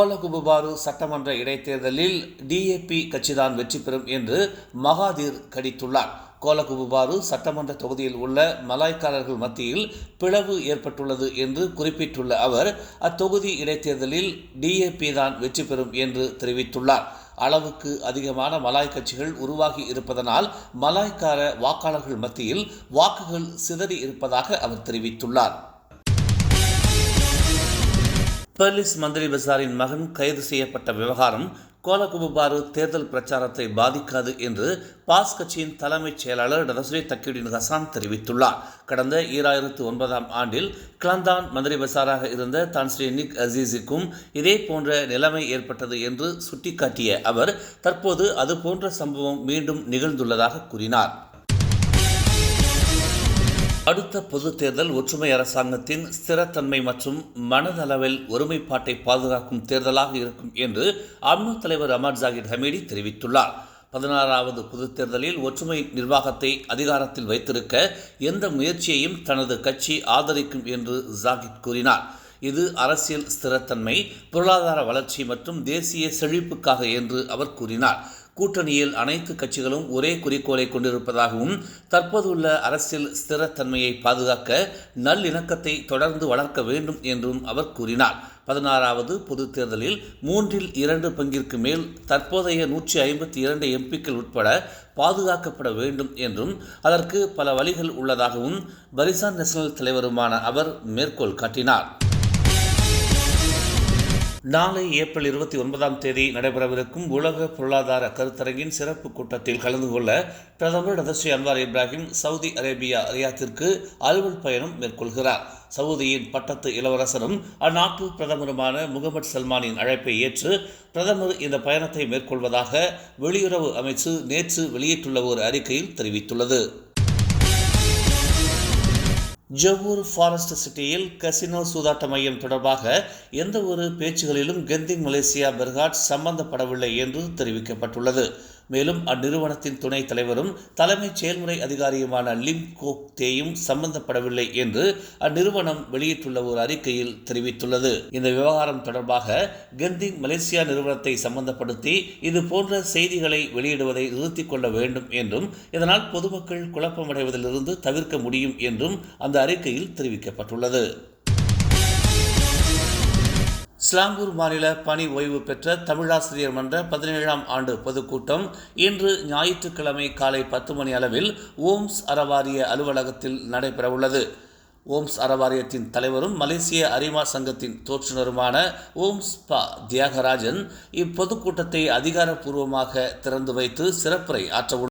கோலகுபுபாரு சட்டமன்ற இடைத்தேர்தலில் டிஏபி கட்சிதான் வெற்றி பெறும் என்று மகாதீர் கடித்துள்ளார். கோலகுபுபாரு சட்டமன்ற தொகுதியில் உள்ள மலாய்க்காரர்கள் மத்தியில் பிளவு ஏற்பட்டுள்ளது என்று குறிப்பிட்டுள்ள அவர் அத்தொகுதி இடைத்தேர்தலில் டிஏபி தான் வெற்றி பெறும் என்று தெரிவித்துள்ளார். அளவுக்கு அதிகமான மலாய் கட்சிகள் உருவாகி இருப்பதனால் மலாய்க்கார வாக்காளர்கள் மத்தியில் வாக்குகள் சிதறி இருப்பதாக அவர் தெரிவித்துள்ளார். பெர்லிஸ் மந்திரி பசாரின் மகன் கைது செய்யப்பட்ட விவகாரம் கோலகுபுபாரு தேர்தல் பிரச்சாரத்தை பாதிக்காது என்று பாஸ் கட்சியின் தலைமைச் செயலாளர் டதஸ்ரீ தக்கியுடின் ஹசான் தெரிவித்துள்ளார். கடந்த ஈராயிரத்து ஒன்பதாம் ஆண்டில் கிளந்தான் மந்திரி பசாராக இருந்த தான் ஸ்ரீ நிக் அசீஸுக்கும் இதே போன்ற நிலைமை ஏற்பட்டது என்று சுட்டிக்காட்டிய அவர் தற்போது அதுபோன்ற சம்பவம் மீண்டும் நிகழ்ந்துள்ளதாக கூறினார். அடுத்த பொது தேர்தல் ஒற்றுமை அரசாங்கத்தின் ஸ்திரத்தன்மை மற்றும் மனதளவில் ஒருமைப்பாட்டை பாதுகாக்கும் தேர்தலாக இருக்கும் என்று அம்னோ தலைவர் அமர் ஜாகிர் ஹமீடி தெரிவித்துள்ளார். பதினாறாவது பொது தேர்தலில் ஒற்றுமை நிர்வாகத்தை அதிகாரத்தில் வைத்திருக்க எந்த முயற்சியையும் தனது கட்சி ஆதரிக்கும் என்று ஜாகித் கூறினார். இது அரசியல் ஸ்திரத்தன்மை பொருளாதார வளர்ச்சி மற்றும் தேசிய செழிப்புக்காக என்று அவர் கூறினார். கூட்டணியில் அனைத்து கட்சிகளும் ஒரே குறிக்கோளை கொண்டிருப்பதாகவும் தற்போதுள்ள அரசியல் ஸ்திரத்தன்மையை பாதுகாக்க நல்லிணக்கத்தை தொடர்ந்து வளர்க்க வேண்டும் என்றும் அவர் கூறினார். பதினாறாவது பொதுத் தேர்தலில் மூன்றில் இரண்டு பங்கிற்கு மேல் தற்போதைய நூற்றி ஐம்பத்தி இரண்டு எம்பிக்கள் உட்பட பாதுகாக்கப்பட வேண்டும் என்றும் அதற்கு பல வழிகள் உள்ளதாகவும் பரிசான் நேஷனல் தலைவருமான அவர் மேற்கோள் காட்டினார். நாளை ஏப்ரல் இருபத்தி ஒன்பதாம் தேதி நடைபெறவிருக்கும் உலக பொருளாதார கருத்தரங்கின் சிறப்பு கூட்டத்தில் கலந்து கொள்ள பிரதமர் டதஸ்ரீ அன்வார் இப்ராஹிம் சவுதி அரேபியா ரியாத்திற்கு அலுவல் பயணம் மேற்கொள்கிறார். சவுதியின் பட்டத்து இளவரசரும் அந்நாட்டு பிரதமருமான முகமது சல்மானின் அழைப்பை ஏற்று பிரதமர் இந்த பயணத்தை மேற்கொள்வதாக வெளியுறவு அமைச்சு நேற்று வெளியிட்டுள்ள ஒரு அறிக்கையில் தெரிவித்துள்ளது. ஜவ்வூர் ஃபாரஸ்ட் சிட்டியில் கசினோ சூதாட்ட மையம் தொடர்பாக எந்த ஒரு பேச்சுகளிலும் கெந்திங் மலேசியா பெர்காட் சம்பந்தப்படவில்லை என்று தெரிவிக்கப்பட்டுள்ளது. மேலும் அந்நிறுவனத்தின் துணைத் தலைவரும் தலைமைச் செயல்முறை அதிகாரியுமான லிம் கோக் தேயும் சம்பந்தப்படவில்லை என்று அந்நிறுவனம் வெளியிட்டுள்ள ஒரு அறிக்கையில் தெரிவித்துள்ளது. இந்த விவகாரம் தொடர்பாக கெந்திங் மலேசியா நிறுவனத்தை சம்பந்தப்படுத்தி இது போன்ற செய்திகளை வெளியிடுவதை நிறுத்திக் கொள்ள வேண்டும் என்றும் இதனால் பொதுமக்கள் குழப்பமடைவதிலிருந்து தவிர்க்க முடியும் என்றும் அந்த அறிக்கையில் தெரிவிக்கப்பட்டுள்ளது. ஸ்லாங்கூர் மாநில பணி ஓய்வு பெற்ற தமிழாசிரியர் மன்ற பதினேழாம் ஆண்டு பொதுக்கூட்டம் இன்று ஞாயிற்றுக்கிழமை காலை பத்து மணி அளவில் ஓம்ஸ் அறவாரிய அலுவலகத்தில் நடைபெறவுள்ளது. ஓம்ஸ் அறவாரியத்தின் தலைவரும் மலேசிய அரிமா சங்கத்தின் தோற்றுநருமான ஓம்ஸ் ப. தியாகராஜன் இப்பொதுக்கூட்டத்தை அதிகாரப்பூர்வமாக திறந்து வைத்து சிறப்புரை ஆற்றவுள்ளார்.